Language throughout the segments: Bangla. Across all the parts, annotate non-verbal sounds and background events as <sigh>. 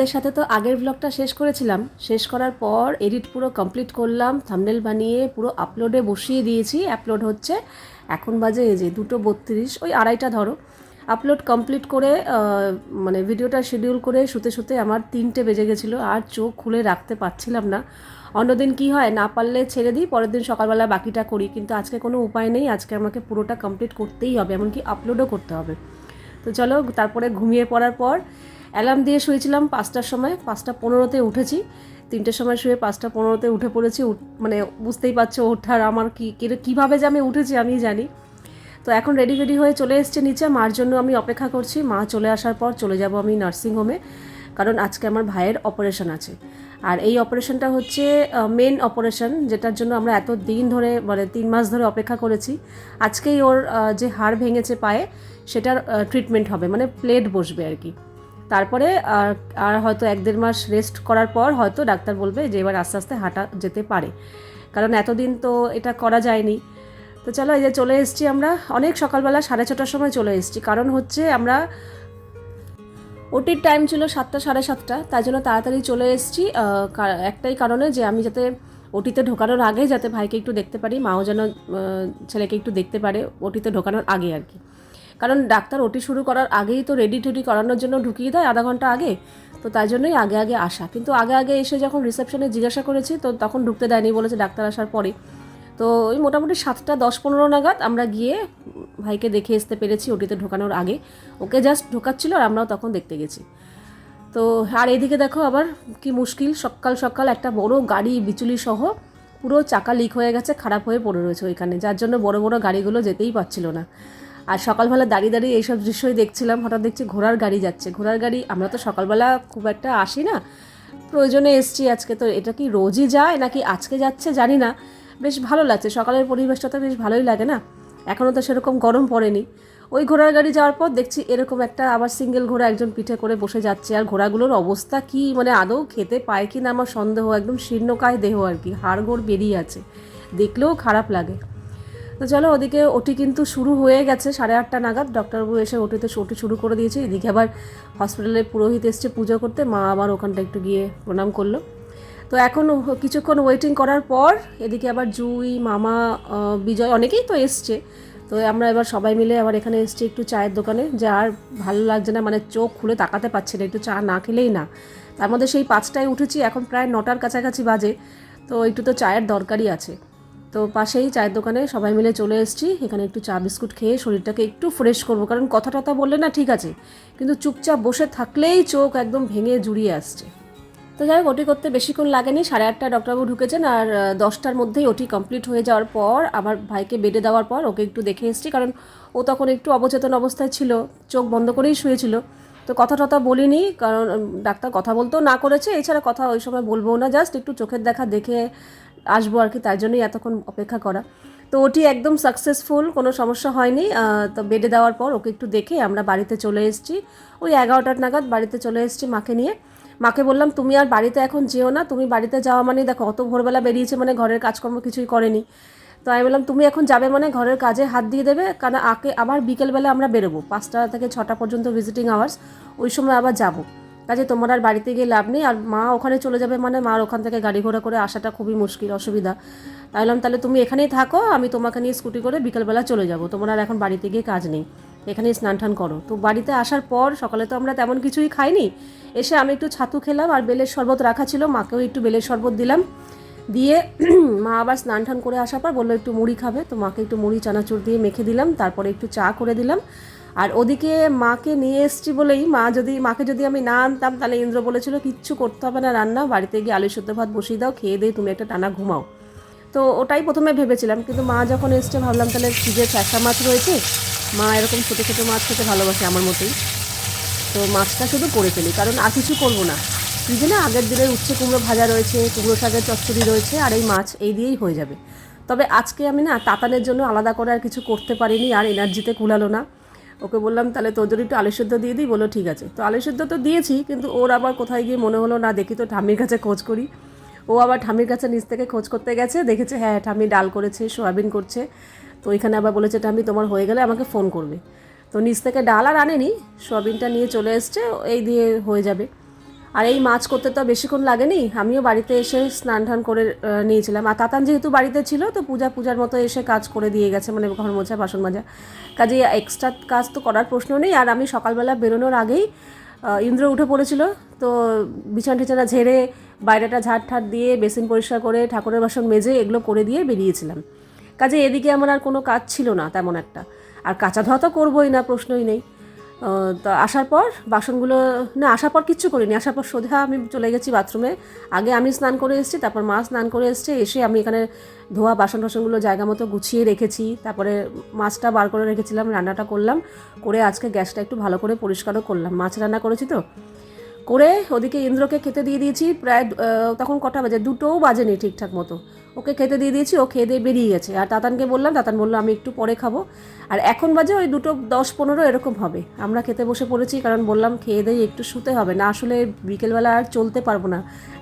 তোমাদের সাথে তো আগের ব্লগটা শেষ করেছিলাম। শেষ করার পর এডিট পুরো কমপ্লিট করলাম থামনেল বানিয়ে পুরো আপলোডে বসিয়ে দিয়েছি। আপলোড হচ্ছে, এখন বাজে এই যে দুটো বত্রিশ, ওই আড়াইটা ধরো। আপলোড কমপ্লিট করে মানে ভিডিওটা শিডিউল করে শুতে শুতে আমার তিনটে বেজে গেছিল, আর চোখ খুলে রাখতে পারছিলাম না। অন্যদিন কি হয়, না পারলে ছেড়ে দিই, পরের দিন সকালবেলা বাকিটা করি। কিন্তু আজকে কোনো উপায় নেই, আজকে আমাকে পুরোটা কমপ্লিট করতেই হবে, এমনকি আপলোডও করতে হবে। তো চলো, তারপরে ঘুমিয়ে পড়ার পর অ্যালার্ম দিয়ে শুয়েছিলাম পাঁচটার সময়, পাঁচটা পনেরোতে উঠেছি। তিনটের সময় শুয়ে পাঁচটা পনেরোতে উঠে পড়েছি। মানে বুঝতেই পারছ ওঠার আমার কী কীভাবে যে আমি উঠেছি আমি জানি। তো এখন রেডি রেডি হয়ে চলে এসছে নিচে। মার জন্য আমি অপেক্ষা করছি। মা চলে আসার পর চলে যাব আমি নার্সিংহোমে কারণ আজকে আমার ভাইয়ের অপারেশন আছে। আর এই অপারেশনটা হচ্ছে মেন অপারেশন যেটার জন্য আমরা এত দিন ধরে মানে তিন মাস ধরে অপেক্ষা করেছি। আজকেই ওর যে হাড় ভেঙেছে পায়ে, সেটার ট্রিটমেন্ট হবে। মানে প্লেট বসবে আর কি। তারপরে আর হয়তো এক দেড় মাস রেস্ট করার পর হয়তো ডাক্তার বলবে যে এবার আস্তে আস্তে হাঁটা যেতে পারে। কারণ এতদিন তো এটা করা যায়নি। তো চলো এই যে চলে এসেছি আমরা, অনেক সকালবেলা সাড়ে ছটার সময় চলে এসেছি। কারণ হচ্ছে আমরা ওটির টাইম ছিল সাতটা, সাড়ে সাতটা। তাই জন্য তাড়াতাড়ি চলে এসেছি। একটাই কারণে যে আমি যাতে ওটিতে ঢোকানোর আগে যাতে ভাইকে একটু দেখতে পারি, মাও যেন ছেলেকে একটু দেখতে পারে ওটিতে ঢোকানোর আগে আর কি। কারণ ডাক্তার ওটি শুরু করার আগেই তো রেডি টুডি করানোর জন্য ঢুকিয়ে দেয় আধা ঘণ্টা আগে। তো তাই জন্যই আগে আগে আসা। কিন্তু আগে আগে এসে যখন রিসেপশনে জিজ্ঞাসা করেছি, তো তখন ঢুকতে দেয়নি, বলেছে ডাক্তার আসার পরে তো ওই মোটামুটি সাতটা দশ পনেরো নাগাদ আমরা গিয়ে ভাইকে দেখে আসতে পেরেছি ওটিতে ঢোকানোর আগে। ওকে জাস্ট ঢোকাচ্ছিল আর আমরাও তখন দেখতে গেছি। তো আর এদিকে দেখো আবার কি মুশকিল, সকাল সকাল একটা বড় গাড়ি বিচুলি সহ পুরো চাকা লিক হয়ে গেছে, খারাপ হয়ে পড়ে রয়েছে ওইখানে, যার জন্য বড় বড় গাড়িগুলো যেতেই পারছিল না। আর সকালবেলা দাঁড়িয়ে দাঁড়িয়ে এইসব দৃশ্যই দেখছিলাম, হঠাৎ দেখছি ঘোড়ার গাড়ি যাচ্ছে। ঘোড়ার গাড়ি, আমরা তো সকালবেলা খুব একটা আসি না। প্রয়োজনে এসছি আজকে, তো এটা কি রোজই যায় নাকি আজকে যাচ্ছে জানি না। বেশ ভালো লাগছে, সকালের পরিবেশটা তো বেশ ভালোই লাগে না। এখনও তো সেরকম গরম পড়েনি। ওই ঘোড়ার গাড়ি যাওয়ার পর দেখছি এরকম একটা আবার সিঙ্গেল ঘোড়া একজন পিঠে করে বসে যাচ্ছে। আর ঘোড়াগুলোর অবস্থা কি মানে আদৌ খেতে পায় কি না আমার সন্দেহ, একদম শীর্ণকায় দেহ আর কি, হাড়গোড় বেরিয়ে আছে। দেখলেও খারাপ লাগে। তো চলো ওদিকে ওটি কিন্তু শুরু হয়ে গেছে, সাড়ে আটটা নাগাদ। ডক্টরবাবু এসে ওটিতে ওটি শুরু করে দিয়েছে। এদিকে আবার হসপিটালে পুরোহিত এসছে পুজো করতে। মা আবার ওখানটা একটু গিয়ে প্রণাম করল। তো এখন কিছুক্ষণ ওয়েটিং করার পর এদিকে আবার জুই, মামা বিজয় অনেকেই তো এসছে। তো আমরা এবার সবাই মিলে আবার এখানে এসছি একটু চায়ের দোকানে। যে আর ভালো লাগছে না মানে চোখ খুলে তাকাতে পারছি না, একটু চা না খেলেই না। তার মধ্যে সেই পাঁচটায় উঠেছি, এখন প্রায় নটার কাছাকাছি বাজে। তো একটু তো চায়ের দরকারই আছে। তো পাশেই চায়ের দোকানে সবাই মিলে চলে এসেছি। এখানে একটু চা বিস্কুট খেয়ে শরীরটাকে একটু ফ্রেশ করব। কারণ কথা টথা বললে না ঠিক আছে, কিন্তু চুপচাপ বসে থাকলেই চোখ একদম ভেঙে জুড়িয়ে আসছে। তো যাই হোক, ওটি করতে বেশিক্ষণ লাগেনি। সাড়ে আটটায় ডক্টরবাবু ঢুকেছেন আর দশটার মধ্যেই ওটি কমপ্লিট হয়ে যাওয়ার পর আবার ভাইকে বেডে দেওয়ার পর ওকে একটু দেখে এসেছি। কারণ ও তখন একটু অবচেতন অবস্থায় ছিল, চোখ বন্ধ করেই শুয়েছিল। তো কথা টথা বলিনি, কারণ ডাক্তার কথা বলতেও না করেছে। এছাড়া কথা ওই সময় বলব না, জাস্ট একটু চোখের দেখা দেখে আসব আর কি, তার জন্যই এতক্ষণ অপেক্ষা করা। তো ওটি একদম সাকসেসফুল কোনো সমস্যা হয়নি। তো বেডে দেওয়ার পর ওকে একটু দেখে আমরা বাড়িতে চলে এসেছি। ওই এগারোটার নাগাদ বাড়িতে চলে এসেছি মাকে নিয়ে। মাকে বললাম, তুমি আর বাড়িতে এখন যেও না, তুমি বাড়িতে যাওয়া মানে দেখো, অত ভোরবেলা বেরিয়েছে মানে ঘরের কাজকর্ম কিছুই করেনি। তো আমি বললাম, তুমি এখন যাবে মানে ঘরের কাজে হাত দিয়ে দেবে কারণ আগে আবার বিকেলবেলা আমরা বেরোবো, পাঁচটা থেকে ছটা পর্যন্ত ভিজিটিং আওয়ার্স ওই সময় আবার যাব। কাজে তোমার আর বাড়িতে গিয়ে লাভ নেই, আর মা ওখানে চলে যাবে মানে মার ওখান থেকে গাড়ি ঘোড়া করে আসাটা খুবই মুশকিল, অসুবিধা। তাই বললাম তাহলে তুমি এখানেই থাকো, আমি তোমাকে নিয়ে স্কুটি করে বিকেলবেলা চলে যাব। তোমার আর এখন বাড়িতে গিয়ে কাজ নেই। এখানেই স্নান টান করো। তো বাড়িতে আসার পর সকালে তো আমরা তেমন কিছুই খাইনি। এসে আমি একটু ছাতু খেলাম, আর বেলের শরবত রাখা ছিল, মাকেও একটু বেলের শরবত দিলাম। দিয়ে <clears throat> মা আবার স্নান টান করে আসার পর বলল, একটু মুড়ি খাবে। তো মাকে একটু মুড়ি, চানাচুর দিয়ে মেখে দিলাম, তারপরে একটু চা করে দিলাম। আর ওদিকে মাকে নিয়ে এসছি বলেই মা যদি, মাকে যদি আমি না আনতাম, তাহলে ইন্দ্র বলেছিল, কিচ্ছু করতে হবে না রান্না, বাড়িতে গিয়ে আলু সেদ্ধ ভাত বসিয়ে দাও, খেয়ে দিয়ে তুমি একটা টানা ঘুমাও। তো ওটাই প্রথমে ভেবেছিলাম, কিন্তু মা যখন এসছে, ভাবলাম তাহলে ফ্রিজে চ্যাঁচা মাছ রয়েছে। মা এরকম ছোটো ছোটো মাছ খেতে ভালোবাসে আমার মতোই। তো মাছটা শুধু করে ফেলি, কারণ আর কিছু করব না। ফ্রিজে না আগের দিনের উচ্ছে কুমড়ো ভাজা রয়েছে, কুমড়ো শাকের চচ্চড়ি রয়েছে, আর এই মাছ এই দিয়েই হয়ে যাবে। তবে আজকে আমি না, তাতানের জন্য আলাদা করে আর কিছু করতে পারিনি, আর এনার্জিতে কুলালো না। ওকে বললাম, তাহলে তোদের একটু আলু সেদ্ধ দিয়ে দিই? বলো ঠিক আছে। তো আলু সেদ্ধ তো দিয়েছি, কিন্তু ওর আবার কোথায় গিয়ে মনে হলো, না, দেখি তো ঠামির কাছে খোঁজ করি। ও আবার ঠামির কাছে নিচ থেকে খোঁজ করতে গেছে, দেখেছে হ্যাঁ ঠাম্মি ডাল করেছে, সোয়াবিন করছে। তো ওইখানে আবার বলেছে, ঠাম্মি, তোমার হয়ে গেলে আমাকে ফোন করবে। তো নিচ থেকে ডাল আর আনেনি, সোয়াবিনটা নিয়ে চলে এসছে, এই দিয়ে হয়ে যাবে। আর এই মাছ করতে তো বেশিক্ষণ লাগেনি। আমিও বাড়িতে এসে স্নান টান করে নিয়েছিলাম। আর তাতান যেহেতু বাড়িতে ছিল, তো পূজা, পূজার মতো এসে কাজ করে দিয়ে গেছে মানে ঘর মোছা, বাসন মাজা। কাজে এক্সট্রা কাজ তো করার প্রশ্ন নেই। আর আমি সকালবেলা বেরোনোর আগেই ইন্দ্র উঠে পড়েছিল। তো বিছানা টিছানা ঝেড়ে, বাইরেটা ঝাড় ঠাট দিয়ে, বেসিন পরিষ্কার করে, ঠাকুরের বাসন মেজে এগুলো করে দিয়ে বেরিয়েছিলাম। কাজে এদিকে আমার আর কোনো কাজ ছিল না, তেমন একটা। আর কাঁচা ধোয়া তো করবোই না, প্রশ্নই নেই। তো আসার পর বাসনগুলো, না, আসার পর কিচ্ছু করিনি। আসার পর সোজা আমি চলে গেছি বাথরুমে। আগে আমি স্নান করে এসেছি, তারপর মা স্নান করে এসছে। এসে আমি এখানে ধোয়া বাসন টাসনগুলো জায়গা মতো গুছিয়ে রেখেছি। তারপরে মাছটা বার করে রেখেছিলাম, রান্নাটা করলাম। করে আজকে গ্যাসটা একটু ভালো করে পরিষ্কারও করলাম। মাছ রান্না করেছি তো? করে ওদিকে ইন্দ্রকে খেতে দিয়ে দিয়েছি। প্রায় তখন কটা বাজে? দুটোও বাজেনি ঠিকঠাক মতো। ওকে খেতে দিয়ে দিয়েছি, ও খেয়ে দিয়ে বেরিয়ে গেছে। আর তাতানকে বললাম, তাতান বলল, আমি একটু পরে খাব। আর এখন বাজে ওই দুটো দশ পনেরো, এরকম হবে। আমরা খেতে বসে পড়েছি, কারণ বললাম, খেয়ে দিয়ে একটু শুতে হবে। না, আসলে বিকেলবেলা আর চলতে পারব না।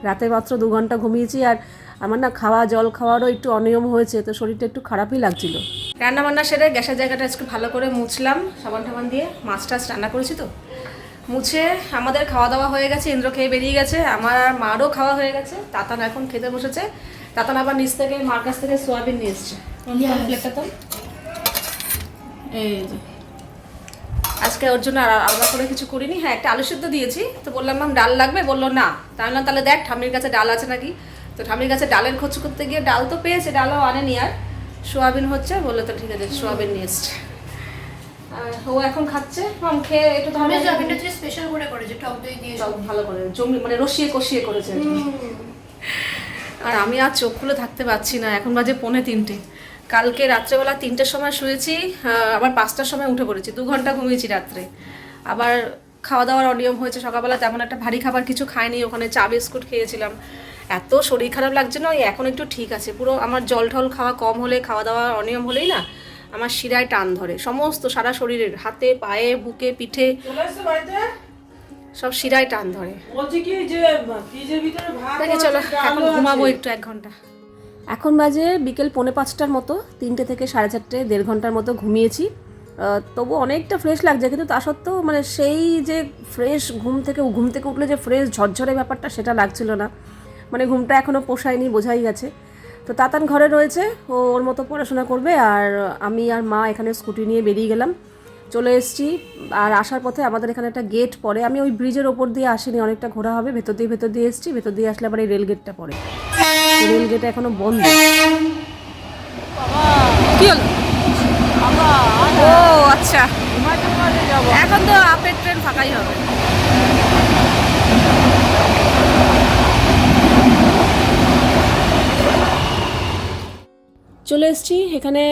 রাতে মাত্র দু ঘণ্টা ঘুমিয়েছি, আর আমার না খাওয়া, জল খাওয়ারও একটু অনিয়ম হয়েছে, তো শরীরটা একটু খারাপই লাগছিল। রান্না বান্না সেরে গ্যাসের জায়গাটা আজকে ভালো করে মুছলাম সাবান টাবান দিয়ে মাছ টাছ রান্না করেছি তো। মুছে আমাদের খাওয়া দাওয়া হয়ে গেছে, ইন্দ্র খেয়ে বেরিয়ে গেছে, আমার মারও খাওয়া হয়ে গেছে, তাতান এখন খেতে বসেছে। তাতান আবার নিচ থেকে মার কাছ থেকে সোয়াবিন নিয়ে এসছে। প্লেটটা তো? এই যে। আজকে ওর জন্য আর আলাদা করে কিছু করিনি। হ্যাঁ একটা আলু সিদ্ধ দিয়েছি। তো বললাম মাম ডাল লাগবে? বলল না। তাই বললাম তাহলে দেখ ঠাম্মির কাছে ডাল আছে নাকি? তো ঠাম্মির কাছে ডালের খোঁজ করতে গিয়ে ডাল তো পেয়েছে ডালও আনেনি আর। সোয়াবিন হচ্ছে বলল তো ঠিক আছে সোয়াবিন নিয়ে এসছে। ও এখন খাচ্ছে। মাম খেয়ে একটু তাহলে স্পেশাল করে করেছে টক দই দিয়ে সব। ভালো করে জমি মানে রসিয়ে কষিয়ে করেছে। আর আমি আর চোখ খুলে থাকতে পারছি না। এখন বাজে পৌনে তিনটে। কালকে রাত্রেবেলা তিনটের সময় শুয়েছি আবার পাঁচটার সময় উঠে পড়েছি। দু ঘণ্টা ঘুমিয়েছি রাত্রে। আবার খাওয়া দাওয়ার অনিয়ম হয়েছে সকালবেলা, তেমন একটা ভারী খাবার কিছু খাইনি। ওখানে চা, বিস্কুট খেয়েছিলাম। এত শরীর খারাপ লাগছে না এখন একটু ঠিক আছে। পুরো আমার জল টল খাওয়া কম হলে, খাওয়া দাওয়া অনিয়ম হলেই না, আমার শিরায় টান ধরে। সমস্ত সারা শরীরের, হাতে, পায়ে, বুকে, পিঠে। সব শিরায় টান ধরে। বলছি কি যে ফ্রিজের ভিতরে ভাত আছে, চলো এখন ঘুমাবো একটু এক ঘণ্টা। এখন বাজে বিকেল পৌনে পাঁচটার মতো তিনটে থেকে সাড়ে চারটে দেড় ঘণ্টার মতো ঘুমিয়েছি। তবু অনেকটা ফ্রেশ লাগছে কিন্তু তা সত্ত্বেও মানে সেই যে ফ্রেশ ঘুম থেকে ঘুম থেকে উঠলে যে ফ্রেশ ঝরঝরে ব্যাপারটা সেটা লাগছিল না। মানে ঘুমটা এখনও পোষায়নি বোঝাই গেছে। তো তাতান ঘরে রয়েছে ও ওর মতো পড়াশোনা করবে আর আমি আর মা এখানে স্কুটি নিয়ে বেরিয়ে গেলাম। চলে এসেছি। আর আসার পথে আমাদের এখানে একটা গেট পড়ে। আমি ওই ব্রিজের ওপর দিয়ে আসিনি, অনেকটা ঘোরা হবে। ভেতর দিয়ে ভেতর দিয়ে এসেছি, ভেতর দিয়ে আসলে আবার এই রেল গেটটা পড়ে। রেল গেট এখনও বন্ধ। কি ও আচ্ছা। এখন তো আপের ট্রেন ফাঁকাই হবে। চলে এসেছি। এখানে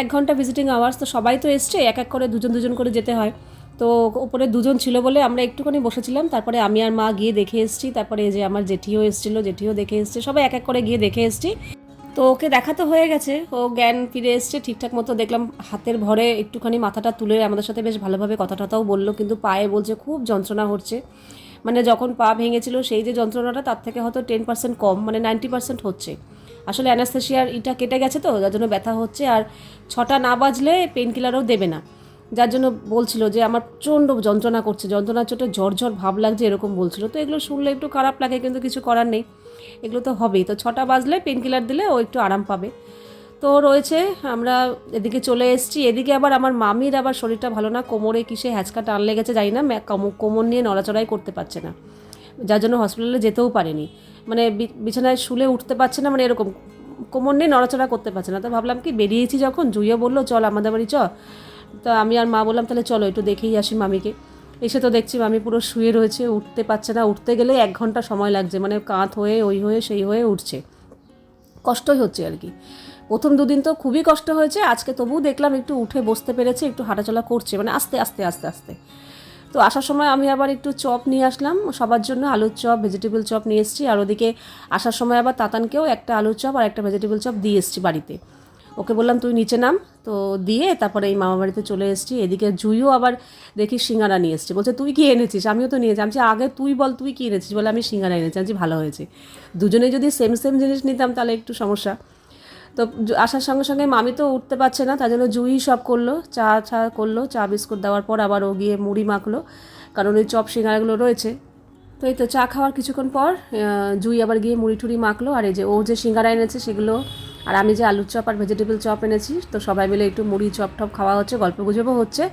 এক ঘণ্টা ভিজিটিং আওয়ার্স তো সবাই তো এসছে, এক এক করে দুজন দুজন করে যেতে হয়। তো ওপরে দুজন ছিল বলে আমরা একটুখানি বসেছিলাম, তারপরে আমি আর মা গিয়ে দেখে এসেছি, তারপরে যে আমার জেঠিও এসেছিল, জেঠিও দেখে এসছে, সবাই এক এক করে গিয়ে দেখে এসেছি। তো ওকে দেখা তো হয়ে গেছে, ও জ্ঞান ফিরে এসছে, ঠিকঠাক মতো দেখলাম হাতের ভরে একটুখানি মাথাটা তুলে আমাদের সাথে বেশ ভালোভাবে কথা টথাও বলল, কিন্তু পায়ে বলছে খুব যন্ত্রণা হচ্ছে। মানে যখন পা ভেঙেছিল সেই যে যন্ত্রণাটা তার থেকে হয়তো টেন পার্সেন্ট কম মানে নাইনটি পার্সেন্ট হচ্ছে। আসলে অ্যানাস্থেশিয়ার ইটা কেটে গেছে তো, যার জন্য ব্যথা হচ্ছে আর ছটা না বাজলে পেন কিলারও দেবে না। যার জন্য বলছিল যে আমার প্রচণ্ড যন্ত্রণা করছে, যন্ত্রণার চোটে ঝড় ভাব লাগছে এরকম বলছিল। তো এগুলো শুনলে একটু খারাপ লাগে কিন্তু কিছু করার নেই, এগুলো তো হবেই। তো ছটা বাজলে পেন কিলার দিলে ও একটু আরাম পাবে। তো রয়েছে, আমরা এদিকে চলে এসেছি। এদিকে আবার আমার মামির আবার শরীরটা ভালো না, কোমরে কিসে হ্যাঁচকা টান লেগেছে জানি না কোমর নিয়ে নড়াচড়াই করতে পারছে না। যার জন্য হসপিটালে যেতেও পারেনি। মানে বিছানায় শুলে উঠতে পারছে না মানে এরকম কোমর নিয়ে নড়াচড়া করতে পারছে না। তো ভাবলাম কি, বেরিয়েছি যখন, জুইও বলল, চল আমাদের বাড়ি চ। তো আমি আর মা বললাম, তাহলে চলো, একটু দেখেই আসি মামিকে। এসে তো দেখছি মামি পুরো শুয়ে রয়েছে, উঠতে পারছে না। উঠতে গেলে এক ঘণ্টা সময় লাগছে মানে কাঁধ হয়ে, ওই হয়ে, সেই হয়ে উঠছে। কষ্টই হচ্ছে আর কি। প্রথম দুদিন তো খুবই কষ্ট হয়েছে, আজকে তবুও দেখলাম একটু উঠে বসতে পেরেছে, একটু হাঁটাচলা করছে মানে আস্তে আস্তে আস্তে আস্তে। তো আসার সময় আমি আবার একটু চপ নিয়ে আসলাম। সবার জন্য আলুর চপ ভেজিটেবল চপ নিয়ে এসেছি। আর ওদিকে আসার সময় আবার তাতানকেও একটা আলুর চপ আর একটা ভেজিটেবল চপ দিয়ে এসেছি বাড়িতে। ওকে বললাম, তুই নিচে নাম। তো দিয়ে তারপরে এই মামা বাড়িতে চলে এসেছি। এদিকে জুইও আবার দেখি সিঙ্গারা নিয়ে এসছে। বলছে, তুই কি এনেছিস? আমিও তো নিয়েছি আমি আগে তুই বল, তুই কি এনেছিস? বলে, আমি সিঙ্গারা এনেছি। আমি ভালো হয়েছে। দুজনে যদি সেম সেম জিনিস নিতাম তাহলে একটু সমস্যা। তো আসার সঙ্গে সঙ্গে মামি তো উঠতে পারছে না, তার জন্য জুই সব করল, চা চা করল, চা বিস্কুট দেওয়ার পর আবার ও গিয়ে মুড়ি মাখলো, কারণ ওই চপ সিঙ্গারাগুলো রয়েছে। তো এই তো চা খাওয়ার কিছুক্ষণ পর জুই আবার গিয়ে মুড়ি টুড়ি মাখলো, আর এই যে ও যে সিঙ্গারা এনেছে সেগুলো আর আমি যে আলুর চপ আর ভেজিটেবল চপ এনেছি, তো সবাই মিলে একটু মুড়ি, চপ টপ খাওয়া হচ্ছে, গল্প গুজবও হচ্ছে।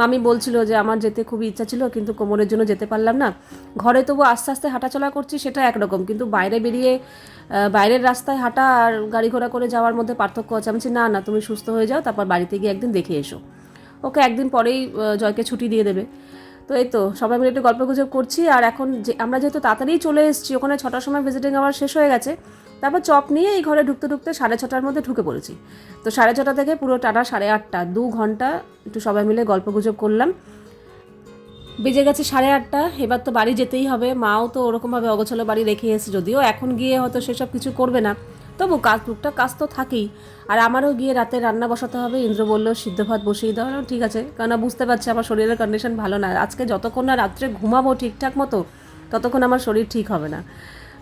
মামি বলছিল যে আমার যেতে খুবই ইচ্ছা ছিল, কিন্তু কোমরের জন্য যেতে পারলাম না। ঘরে তবু আস্তে আস্তে হাঁটাচলা করছি, সেটা একরকম, কিন্তু বাইরে বেরিয়ে বাইরের রাস্তায় হাঁটা আর গাড়ি ঘোড়া করে যাওয়ার মধ্যে পার্থক্য আছে। আমি না না, তুমি সুস্থ হয়ে যাও, তারপর বাড়িতে গিয়ে একদিন দেখে এসো। ওকে একদিন পরেই জয়কে ছুটি দিয়ে দেবে। তো এই তো, সবাই মিলে একটু গল্প গুজব করছি। আর এখন যে, আমরা যেহেতু তাড়াতাড়ি চলে এসেছি, ওখানে ছটার সময় ভিজিটিং আমার শেষ হয়ে গেছে। তারপর চপ নিয়ে এই ঘরে ঢুকতে ঢুকতে সাড়ে ছটার মধ্যে ঢুকে পড়েছি। তো সাড়ে ছটা থেকে পুরো টাটা সাড়ে আটটা, দু ঘণ্টা একটু সবাই মিলে গল্প গুজব করলাম। বেজে গেছে সাড়ে আটটা, এবার তো বাড়ি যেতেই হবে। মাও তো ওরকমভাবে অগোছালো বাড়ি রেখে এসে যদিও, এখন গিয়ে হয়তো সেসব কিছু করবে না। তবু কাজ টুকটাক কাজ তো থাকেই। আর আমারও গিয়ে রাতে রান্না বসাতে হবে। ইন্দ্র বলল সিদ্ধ ভাত বসিয়ে দাও। আমি, ঠিক আছে। কারণ বুঝতে পারছি আমার শরীরের কন্ডিশন ভালো না। আজকে যতক্ষণ না রাত্রে ঘুমাবো ঠিকঠাক মতো ততক্ষণ আমার শরীর ঠিক হবে না।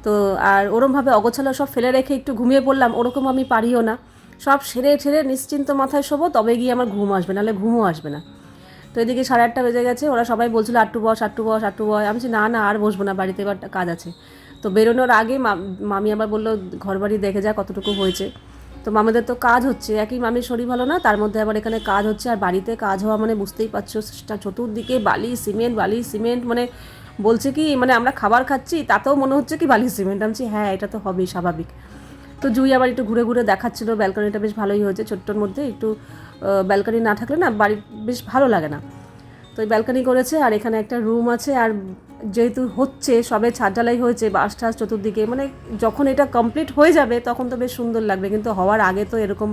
তো আর ওরমভাবে অগোছালো সব ফেলে রেখে একটু ঘুমিয়ে পড়লাম ওরকম আমি পারিও না। সব সেরে ঠেরে নিশ্চিন্ত মাথায় শোবো তবে গিয়ে আমার ঘুম আসবে নাহলে ঘুমও আসবে না। তো এদিকে সাড়ে আটটা বেজে গেছে ওরা সবাই বলছিল আটটু বস আটটু বস আটটু বস। আমি বলছি না না আর বসবো না বাড়িতে এবার কাজ আছে। তো বেরোনোর আগে মামি আবার বলল ঘর বাড়ি দেখে যা কতটুকু হয়েছে। তো মামাদের তো কাজ হচ্ছে, একই মামির শরীর ভালো না, তার মধ্যে আবার এখানে কাজ হচ্ছে, আর বাড়িতে কাজ হওয়া মানে বুঝতেই পারছ চতুর্দিকে বালি, সিমেন্ট বালি, সিমেন্ট মানে বলছে কি মানে আমরা খাবার খাচ্ছি, তাতেও মনে হচ্ছে কি বালি, সিমেন্ট। আমি হ্যাঁ এটা তো হবেই, স্বাভাবিক। তো জুই আবার একটু ঘুরে ঘুরে দেখাচ্ছিলো, ব্যালকনিটা বেশ ভালোই হয়েছে, ছোট্টর মধ্যে একটু ব্যালকনি না থাকলে না বাড়ি বেশ ভালো লাগে না। তো এই ব্যালকনি করেছে, আর এখানে একটা রুম আছে, আর যেহেতু হচ্ছে, সবে ছাদ ঢালাই হয়েছে বাস টাস চতুর্দিকে মানে যখন এটা কমপ্লিট হয়ে যাবে, তখন তো বেশ সুন্দর লাগবে, কিন্তু হওয়ার আগে তো এরকম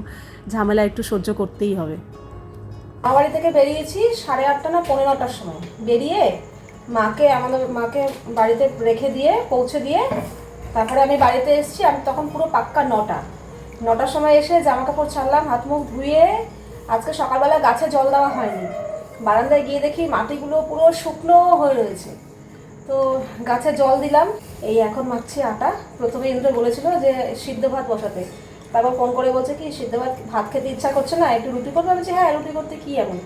ঝামেলা একটু সহ্য করতেই হবে। বাড়ি থেকে বেরিয়েছি সাড়ে আটটা না পনেরো নটার সময়। বেরিয়ে মাকে আমাদের, মাকে বাড়িতে রেখে দিয়ে, পৌঁছে দিয়ে তারপরে আমি বাড়িতে এসেছি, আমি তখন পুরো পাক্কা নটা। নটার সময় এসে জামা কাপড় ছাড়লাম, হাত মুখ ধুয়ে আজকে সকালবেলা গাছে জল দেওয়া হয়নি। বারান্দায় গিয়ে দেখি মাটিগুলো পুরো শুকনো হয়ে রয়েছে। তো গাছে জল দিলাম। এই এখন মাখছি আটা। প্রথমে ইন্দ্র বলেছিল যে সিদ্ধ ভাত বসাতে। তারপর ফোন করে বলছে কি, সিদ্ধ ভাত ভাত খেতে ইচ্ছা করছে না, একটু রুটি করবে? বলছি হ্যাঁ রুটি করতে কি এমন?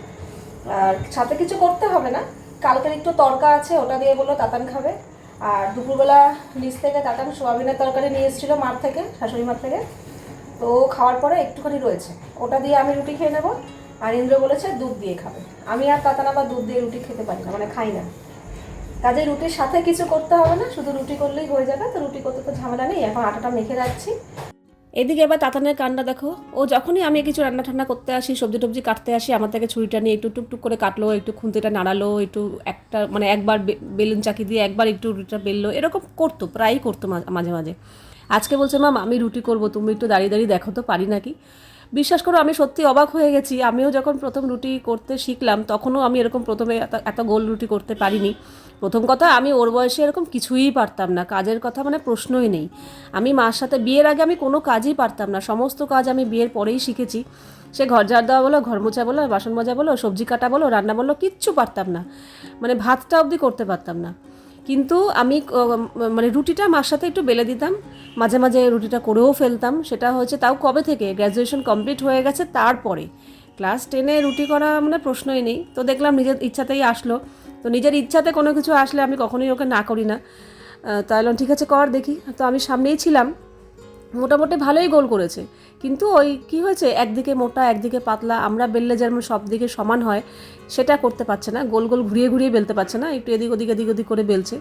আর সাথে কিছু করতে হবে না। কালকের একটু তরকা আছে, ওটা দিয়ে বলল তাতান খাবে। আর দুপুরবেলা নিচ থেকে তাতান সোয়াবিনের তরকারি নিয়ে এসেছিল মার থেকে, শাশুড়ি মার থেকে। তো খাওয়ার পরে একটুখানি রয়েছে। ওটা দিয়ে আমি রুটি খেয়ে নেব। আর ইন্দ্র বলেছে, দুধ দিয়ে খাবে। আমি আর তাতান আবার দুধ দিয়ে রুটি খেতে পারি না মানে খাই না। কাজে রুটির সাথে কিছু করতে হবে না, শুধু রুটি করলেই হয়ে যাবে, তো রুটি করতে তো ঝামেলা নেই, এখন আটাটা মেখে রাখছি। এদিকে এবার তাতানের কান্না দেখো, ও যখনই আমি কিছু রান্না ঠান্না করতে আসি, সবজি টবজি কাটতে আসি, আমার থেকে ছুরিটা নিয়ে একটু টুকটুক করে কাটলো, একটু খুন্তিটা নাড়ালো, একটু একটা মানে একবার বেলুন চাকি দিয়ে একবার একটু রুটিটা বেললো, এরকম করতো, প্রায়ই করতো মাঝে মাঝে। আজকে বলছে মাম আমি রুটি করব, তুমি একটু দাঁড়িয়ে দাঁড়িয়ে দেখো তো, পারি নাকি? বিশ্বাস করো, আমি সত্যি অবাক হয়ে গেছি। আমিও যখন প্রথম রুটি করতে শিখলাম, তখনও আমি এরকম প্রথমে এত গোল রুটি করতে পারিনি। প্রথম কথা, আমি ওর বয়সে এরকম কিছুই পারতাম না। কাজের কথা মানে প্রশ্নই নেই। আমি মার সাথে, বিয়ের আগে আমি কোনো কাজই পারতাম না। সমস্ত কাজ আমি বিয়ের পরেই শিখেছি। সে ঘর ঝাড় দেওয়া বলো, ঘর মোছা বলো, বাসন মাজা বলো, সবজি কাটা বলো, রান্না বলো, কিচ্ছু পারতাম না। মানে ভাতটা অবধি করতে পারতাম না। কিন্তু আমি মানে রুটিটা মার সাথে একটু বেলে দিতাম। মাঝে মাঝে রুটিটা করেও ফেলতাম। সেটা হচ্ছে তাও কবে থেকে? গ্র্যাজুয়েশন কমপ্লিট হয়ে গেছে তারপরে। ক্লাস টেনে রুটি করা মানে প্রশ্নই নেই। তো দেখলাম নিজের ইচ্ছাতেই আসলো। তো নিজের ইচ্ছাতে কোনো কিছু আসলে আমি কখনোই ওকে না করি না। তাহলে ঠিক আছে, কর দেখি। তো আমি সামনেই ছিলাম। মোটামুটি ভালোই গোল করেছে। কিন্তু ওই কি হয়েছে? একদিকে মোটা, একদিকে পাতলা, আমরা বেললে যেমন সব দিকে সমান হয়, সেটা করতে পারছে না। গোল গোল ঘুরিয়ে ঘুরিয়ে বেলতে পারছে না, একটু এদিক, ওদিক এদিক, ওদিক করে বেলছে।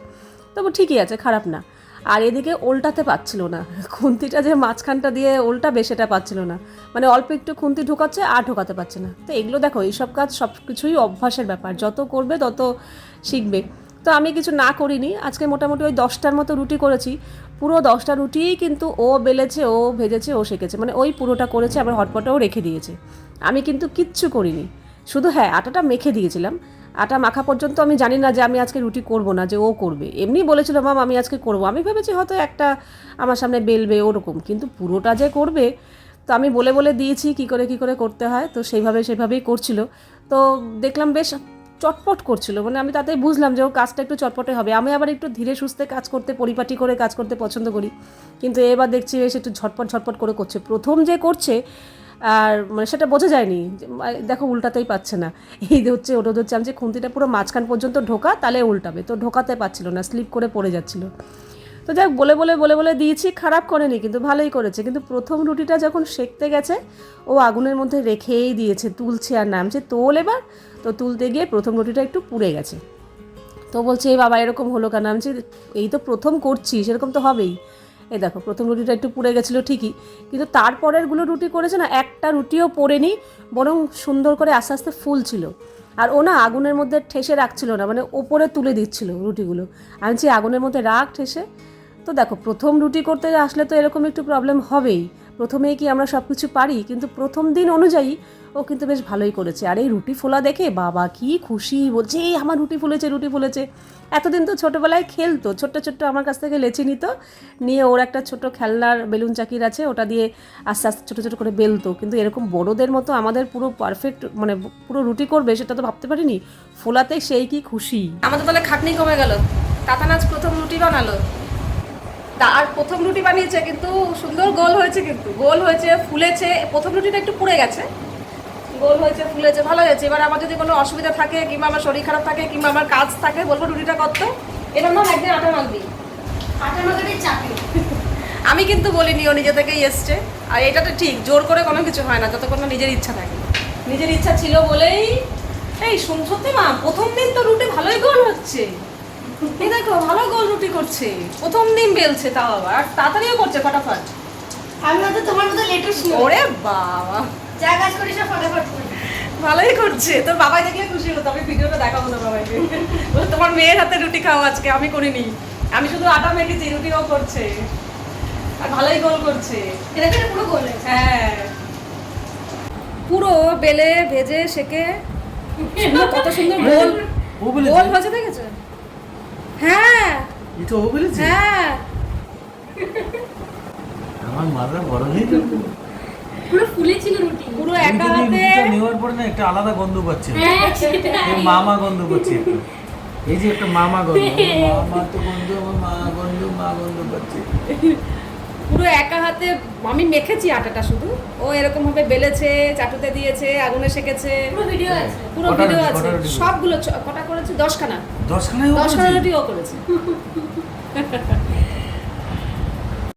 তবু ঠিকই আছে, খারাপ না। আর এদিকে ওল্টাতে পারছিল না। খুন্তিটা যে মাঝখানটা দিয়ে ওল্টাবে, সেটা পাচ্ছিল না। মানে অল্প একটু খুন্তি ঢোকাচ্ছে, আর ঢোকাতে পারছে না। তো এগুলো দেখো, এইসব কাজ সব কিছুই অভ্যাসের ব্যাপার। যত করবে, তত শিখবে। তো আমি কিছু না করিনি। আজকে মোটামুটি ওই দশটার মতো রুটি করেছি। পুরো দশটা রুটিই কিন্তু ও বেলেছে, ও ভেজেছে, ও শেখেছে মানে ওই পুরোটা করেছে, আবার হটপটেও রেখে দিয়েছে। আমি কিন্তু কিচ্ছু করিনি। শুধু হ্যাঁ আটাটা মেখে দিয়েছিলাম। আটা মাখা পর্যন্ত আমি জানি না যে আমি আজকে রুটি করব না, যে ও করবে। এমনি বলেছিল মাম আমি আজকে করব। আমি ভেবেছি হয়তো একটা আমার সামনে বেলবে ওরকম। কিন্তু পুরোটা যে করবে, তো আমি বলে বলে দিয়েছি, কি করে কি করে করতে হয়? তো সেইভাবে সেভাবেই করছিল। তো দেখলাম, বেশ চটপট করছিল। মানে আমি তাতেই বুঝলাম যে ও কাজটা একটু চটপটে হবে। আমি আবার একটু ধীরে সুস্থে কাজ করতে, পরিপাটি করে কাজ করতে পছন্দ করি। কিন্তু এবার দেখছি এসে একটু ঝটপট ঝটপট করে করছে। প্রথম যে করছে, আর মানে সেটা বোঝা যায়নি দেখো উল্টাতেই পাচ্ছে না। এই হচ্ছে, ওটা হচ্ছে আমি যে, খুন্তিটা পুরো মাঝখান পর্যন্ত ঢোকা, তাহলে উল্টাবে। তো ঢোকাতে পারছিল না, স্লিপ করে পড়ে যাচ্ছিল। তো যাক বলে বলে বলে বলে দিয়েছি, খারাপ করেনি, কিন্তু ভালোই করেছে। কিন্তু প্রথম রুটিটা যখন সেঁকতে গেছে, ও আগুনের মধ্যে রেখেই দিয়েছে, তুলছে আর নামছে তোল এবার। তো তুলতে গিয়ে প্রথম রুটিটা একটু পুড়ে গেছে। তো বলছে এই বাবা, এরকম হলো কেন? আমি এই তো প্রথম করছি, সেরকম তো হবেই। এই দেখো, প্রথম রুটিটা একটু পুড়ে গেছিল ঠিকই, কিন্তু তারপরেরগুলো রুটি করেছে না, একটা রুটিও পড়েনি, বরং সুন্দর করে আস্তে আস্তে ফুলছিল। আর ও না আগুনের মধ্যে ঠেসে রাখছিল না মানে ওপরে তুলে দিচ্ছিল রুটিগুলো। আমি আগুনের মধ্যে রাখ, ঠেসে। তো দেখো, প্রথম রুটি করতে আসলে তো এরকম একটু প্রবলেম হবেই। প্রথমেই কি আমরা সব কিছু পারি? কিন্তু প্রথম দিন অনুযায়ী ও কিন্তু বেশ ভালোই করেছে। আর এই রুটি ফোলা দেখে বাবা কি খুশি, বলছে, এই আমার রুটি ফুলেছে রুটি ফুলেছে। এতদিন তো ছোটোবেলায় খেলতো, ছোট্ট ছোট্ট আমার কাছ থেকে লেচি নিত, নিয়ে ওর একটা ছোট খেলনার বেলুন চাকির আছে, ওটা দিয়ে আস্তে আস্তে ছোটো ছোটো করে বেলতো। কিন্তু এরকম বড়োদের মতো আমাদের পুরো পারফেক্ট মানে পুরো রুটি করবে, সেটা তো ভাবতে পারিনি। ফোলাতে সেই কি খুশি। আমাদের তাহলে খাটনি কমে গেল। তাতানাজ প্রথম রুটি বানালো। তা আর প্রথম রুটি বানিয়েছে কিন্তু সুন্দর গোল হয়েছে কিন্তু। গোল হয়েছে ফুলেছে প্রথম রুটিটা একটু পুড়ে গেছে। গোল হয়েছে ফুলেছে ভালো হয়েছে। এবার আমার যদি কোনো অসুবিধা থাকে কিংবা আমার শরীর খারাপ থাকে কিংবা আমার কাজ থাকে বলব রুটিটা করতে। এরকম না একদিন আটা মাখবি। আটার মাথায় চাপে <laughs> আমি কিন্তু বলিনি ও নিজে থেকেই এসছে। আর এটা তো ঠিক জোর করে কোনো কিছু হয় না যতক্ষণ না নিজের ইচ্ছা থাকে। নিজের ইচ্ছা ছিল বলেই এই শুন সত্যি মা প্রথম দিন তো রুটি ভালোই গোল হচ্ছে। এই দেখো ভালো গোল রুটি করছে। প্রথম দিন বেলছে তাও আবার আর তাড়াতাড়িও করছে ফটাফট। আমি হয়তো তোমার মতো লেটেস্ট ওরে বাবা। যা কাজ করি সব ফটাফট ভালোই করছে। তোর বাবাই দেখলে খুশি হতো আমি ভিডিওটা দেখাবো না বাবাইকে। তোমার মেয়ের হাতে রুটি খাও আজকে আমি করিনি। আমি শুধু আটা মেখেছি রুটিও করছে। আর ভালোই গোল করছে। এটা পুরো গোল হ্যাঁ। পুরো বেলে ভেজে সেকে। <laughs> কত সুন্দর গোল। গোল ভাজা দেখেছ? হ্যাঁ। এটা ও বলেছে? হ্যাঁ। আমার মাথা বড় হয়ে গেল। পুরো ফুলে ছিল রুটি। পুরো আমি একা হাতে নেওয়ার পরে না একটা আলাদা গন্ধ পাচ্ছি। হ্যাঁ মামা গন্ধ পাচ্ছি একটা। এই যে একটা মামা গন্ধ। আমার মামা তো গন্ধ আমার মা গন্ধ মা গন্ধ পাচ্ছি। পুরো একা হাতে আমি মেখেছি আটাটা শুধু। ও এরকম ভাবে বেলেছে চাটুতে দিয়েছে আগুনে সেকেছে। পুরো ভিডিও আছে। পুরো ভিডিও আছে সবগুলো কটা করেছে দশখানা। দশখানা দশখানা রুটিও করেছে।